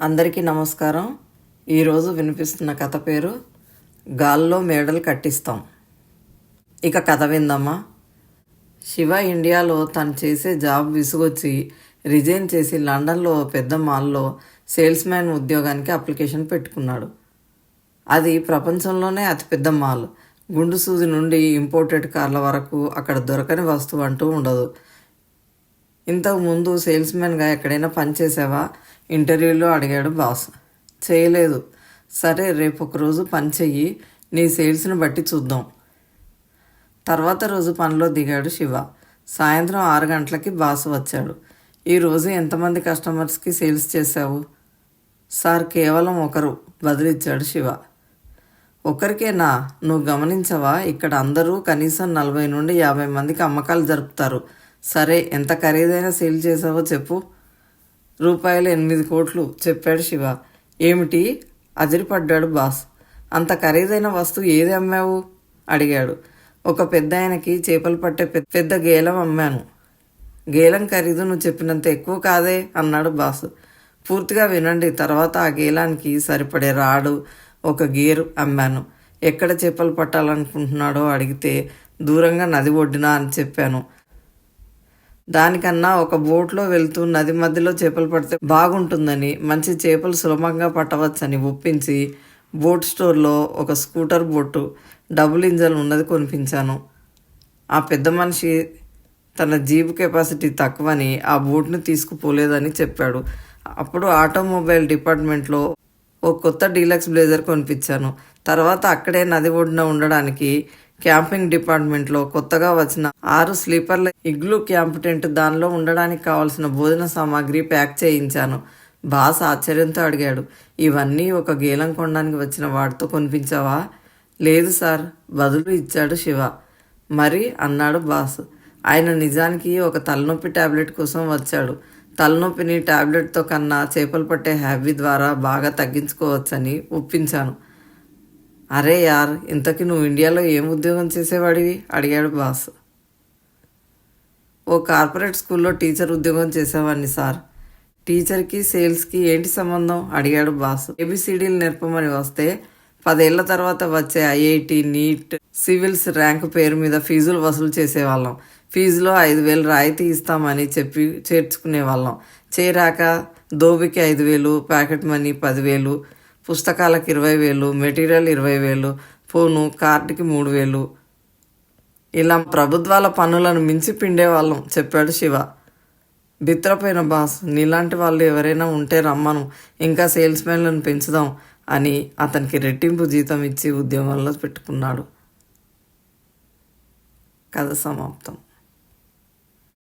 అందరికీ నమస్కారం. ఈరోజు వినిపిస్తున్న కథ పేరు గాల్లో మేడలు కట్టిస్తాం. ఇక కథ విందమ్మా శివ ఇండియాలో తను చేసే జాబ్ విసుగొచ్చి రిజైన్ చేసి లండన్లో పెద్ద మాల్లో సేల్స్ మ్యాన్ ఉద్యోగానికి అప్లికేషన్ పెట్టుకున్నాడు. అది ప్రపంచంలోనే అతిపెద్ద మాల్. గుండు సూది నుండి ఇంపోర్టెడ్ కార్ల వరకు అక్కడ దొరకని వస్తువు అంటూ ఉండదు. ఇంతకుముందు సేల్స్మెన్గా ఎక్కడైనా పని చేసావా? ఇంటర్వ్యూలో అడిగాడు బాస్. చేయలేదు. సరే రేపు ఒకరోజు పని చెయ్యి. నీ సేల్స్ని బట్టి చూద్దాం. తర్వాత రోజు పనిలో దిగాడు శివ. సాయంత్రం ఆరు గంటలకి బాస్ వచ్చాడు. ఈరోజు ఎంతమంది కస్టమర్స్కి సేల్స్ చేశావు? సార్ కేవలం ఒకరు బదిలిచ్చాడు శివ. ఒకరికేనా? నువ్వు గమనించవా? ఇక్కడ అందరూ కనీసం నలభై నుండి యాభై మందికి అమ్మకాలు జరుపుతారు. సరే ఎంత ఖరీదైన సేల్ చేసావో చెప్పు. రూపాయలు ఎనిమిది కోట్లు చెప్పాడు శివ. ఏమిటి? అదిరిపడ్డాడు బాస్. అంత ఖరీదైన వస్తువు ఏది అమ్మావు? అడిగాడు. ఒక పెద్ద ఆయనకి చేపలు పట్టే పెద్ద గేలం అమ్మాను. గేలం ఖరీదు నువ్వు చెప్పినంత ఎక్కువ కాదే అన్నాడు బాసు. పూర్తిగా వినండి తర్వాత ఆ గేలానికి సరిపడే రాడు ఒక గేరు అమ్మాను. ఎక్కడ చేపలు పట్టాలనుకుంటున్నాడో అడిగితే దూరంగా నది ఒడ్డున అని చెప్పాను. దానికన్నా ఒక బోట్లో వెళ్తూ నది మధ్యలో చేపలు పడితే బాగుంటుందని మంచి చేపలు సులభంగా పట్టవచ్చని ఒప్పించి బోట్ స్టోర్లో ఒక స్కూటర్ బోటు డబుల్ ఇంజన్ ఉన్నది కొనిపించాను. ఆ పెద్ద మనిషి తన జీప్ కెపాసిటీ తక్కువని ఆ బోట్ని తీసుకుపోలేదని చెప్పాడు. అప్పుడు ఆటోమొబైల్ డిపార్ట్మెంట్లో ఓ కొత్త డీలక్స్ బ్లేజర్ కొనిపించాను. తర్వాత అక్కడే నది ఒడ్డున ఉండడానికి క్యాంపింగ్ డిపార్ట్మెంట్లో కొత్తగా వచ్చిన ఆరు స్లీపర్ల ఇగ్లూ క్యాంప్ టెంట్ దానిలో ఉండడానికి కావాల్సిన భోజన సామాగ్రి ప్యాక్ చేయించాను. బాస్ ఆశ్చర్యంతో అడిగాడు ఇవన్నీ ఒక గేలం కొనడానికి వచ్చిన వాడితో కొనిపించావా? లేదు సార్ బదులు ఇచ్చాడు శివ. మరి? అన్నాడు బాస్. ఆయన నిజానికి ఒక తలనొప్పి టాబ్లెట్ కోసం వచ్చాడు. తలనొప్పిని టాబ్లెట్తో కన్నా చేపలు పట్టే హ్యాబీ ద్వారా బాగా తగ్గించుకోవచ్చని ఒప్పించాను. అరే యార్ ఇంతకీ నువ్వు ఇండియాలో ఏం ఉద్యోగం చేసేవాడివి? అడిగాడు బాస్. ఓ కార్పొరేట్ స్కూల్లో టీచర్ ఉద్యోగం చేసేవాడిని సార్. టీచర్కి సేల్స్కి ఏంటి సంబంధం? అడిగాడు బాస్. ఏబిసిడీలు నేర్పమని వస్తే పదేళ్ళ తర్వాత వచ్చే ఐఐటి నీట్ సివిల్స్ ర్యాంక్ పేరు మీద ఫీజులు వసూలు చేసేవాళ్ళం. ఫీజులో ఐదు వేలు రాయితీ ఇస్తామని చెప్పి చేర్చుకునేవాళ్ళం. చేరాక దోబికి ఐదు వేలు ప్యాకెట్ మనీ పదివేలు పుస్తకాలకు ఇరవై వేలు మెటీరియల్ ఇరవై వేలు ఫోను కార్డుకి మూడు వేలు. ఇలా ప్రభుత్వాల పనులను మించి పిండేవాళ్ళం చెప్పాడు శివ. బిత్రపోయిన బాస్ నీలాంటి వాళ్ళు ఎవరైనా ఉంటే రమ్మను ఇంకా సేల్స్మెన్లను పెంచుదాం అని అతనికి రెట్టింపు జీతం ఇచ్చి ఉద్యమంలో పెట్టుకున్నాడు. కథ సమాప్తం.